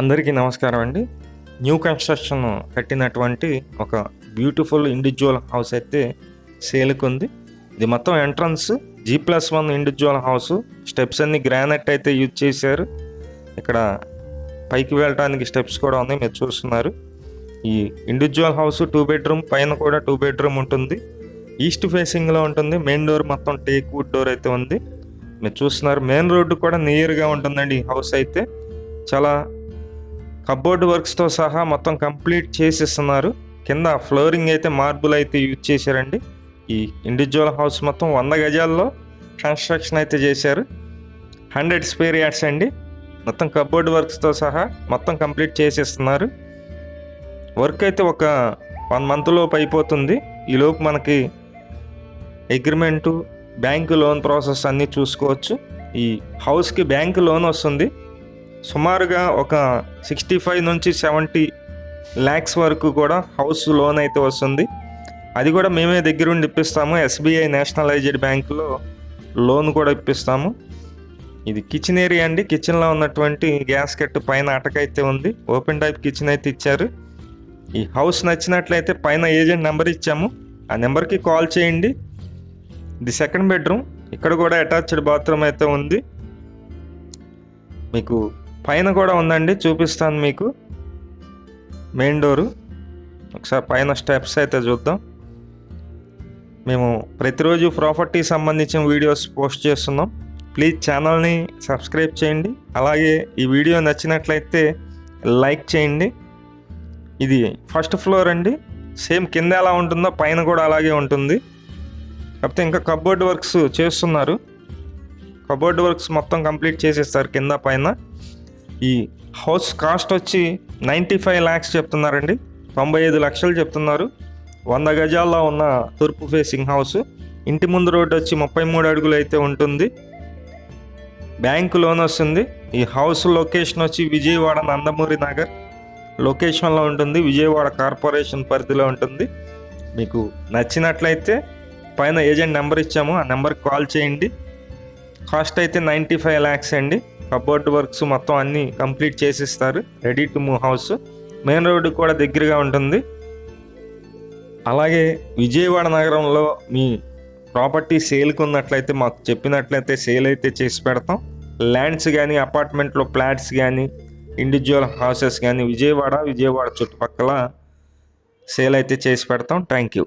అందరికీ నమస్కారం అండి. న్యూ కన్స్ట్రక్షన్ కట్టినటువంటి ఒక బ్యూటిఫుల్ ఇండివిజువల్ హౌస్ అయితే సేల్కి ఉంది. ఇది మొత్తం entrance G plus one individual house. Steps అన్ని గ్రానైట్ అయితే యూజ్ చేశారు. ఇక్కడ పైకి వెళ్ళడానికి స్టెప్స్ కూడా ఉన్నాయి మీరు చూస్తున్నారు. ఈ ఇండివిజువల్ హౌస్ టూ బెడ్రూమ్ పైన కూడా టూ బెడ్రూమ్ ఉంటుంది. ఈస్ట్ ఫేసింగ్లో ఉంటుంది మెయిన్ డోర్ మొత్తం టేక్ వుడ్ డోర్ అయితే ఉంది. మీరు చూస్తున్నారు మెయిన్ రోడ్డు కూడా నియర్గా ఉంటుందండి ఈ హౌస్ అయితే. చాలా కబోర్డ్ వర్క్స్తో సహా మొత్తం కంప్లీట్ చేసిస్తున్నారు. కింద ఫ్లోరింగ్ అయితే మార్బుల్ అయితే యూజ్ చేశారండి. ఈ ఇండివిజువల్ హౌస్ మొత్తం వంద గజాల్లో కన్స్ట్రక్షన్ అయితే చేశారు. హండ్రెడ్ స్పేర్ యార్డ్స్ అండి. మొత్తం కబోర్డ్ వర్క్స్తో సహా మొత్తం కంప్లీట్ చేసేస్తున్నారు. వర్క్ అయితే ఒక వన్ మంత్ లోపు అయిపోతుంది. ఈలోపు మనకి అగ్రిమెంటు బ్యాంకు లోన్ ప్రాసెస్ అన్నీ చూసుకోవచ్చు. ఈ హౌస్కి బ్యాంకు లోన్ వస్తుంది. సుమారుగా ఒక సిక్స్టీ ఫైవ్ నుంచి సెవెంటీ ల్యాక్స్ వరకు కూడా హౌస్ లోన్ అయితే వస్తుంది. అది కూడా మేమే దగ్గరుండి ఇప్పిస్తాము. ఎస్బీఐ నేషనలైజ్డ్ బ్యాంకులో లోన్ కూడా ఇప్పిస్తాము. ఇది కిచెన్ ఏరియా అండి. కిచెన్లో ఉన్నటువంటి గ్యాస్ కట్టు పైన అటకైతే ఉంది. ఓపెన్ టైప్ కిచెన్ అయితే ఇచ్చారు. ఈ హౌస్ నచ్చినట్లయితే పైన ఏజెంట్ నెంబర్ ఇచ్చాము. ఆ నెంబర్కి కాల్ చేయండి. ఇది సెకండ్ బెడ్రూమ్. ఇక్కడ కూడా అటాచ్డ్ బాత్రూమ్ అయితే ఉంది. మీకు పైన కూడా ఉందండి చూపిస్తాను మీకు. మెయిన్ డోరు ఒకసారి పైన స్టెప్స్ అయితే చూద్దాం. మేము ప్రతిరోజు ప్రాపర్టీ సంబంధించిన వీడియోస్ పోస్ట్ చేస్తున్నాం. ప్లీజ్ ఛానల్ని సబ్స్క్రైబ్ చేయండి. అలాగే ఈ వీడియో నచ్చినట్లయితే లైక్ చేయండి. ఇది ఫస్ట్ ఫ్లోర్ అండి. సేమ్ కింద ఎలా ఉంటుందో పైన కూడా అలాగే ఉంటుంది. కాకపోతే ఇంకా కబోర్డ్ వర్క్స్ చేస్తున్నారు. కబోర్డ్ వర్క్స్ మొత్తం కంప్లీట్ చేసేస్తారు కింద పైన. ఈ హౌస్ కాస్ట్ వచ్చి నైంటీ ఫైవ్ ల్యాక్స్ చెప్తున్నారండి. తొంభై ఐదు లక్షలు చెప్తున్నారు. వంద గజాల్లో ఉన్న తూర్పు ఫేసింగ్ హౌస్. ఇంటి ముందు రోడ్డు వచ్చి ముప్పై మూడు అడుగులు అయితే ఉంటుంది. బ్యాంకు లోన్ వస్తుంది. ఈ హౌస్ లొకేషన్ వచ్చి విజయవాడ నందమూరి నగర్. లొకేషన్లో ఉంటుంది. విజయవాడ కార్పొరేషన్ పరిధిలో ఉంటుంది. మీకు నచ్చినట్లయితే పైన ఏజెంట్ నెంబర్ ఇచ్చాము. ఆ నెంబర్కి కాల్ చేయండి. కాస్ట్ అయితే నైంటీ ఫైవ్ ల్యాక్స్ అండి. కబోర్డ్ వర్క్స్ మొత్తం అన్నీ కంప్లీట్ చేసిస్తారు. Ready to move house main road కూడా దగ్గరగా ఉంటుంది. అలాగే విజయవాడ నగరంలో మీ ప్రాపర్టీ సేల్కి ఉన్నట్లయితే మాకు చెప్పినట్లయితే సేల్ అయితే చేసి పెడతాం. ల్యాండ్స్ కానీ అపార్ట్మెంట్లో ఫ్లాట్స్ కానీ ఇండివిజువల్ హౌసెస్ కానీ విజయవాడ విజయవాడ చుట్టుపక్కల సేల్ అయితే చేసి పెడతాం. Thank you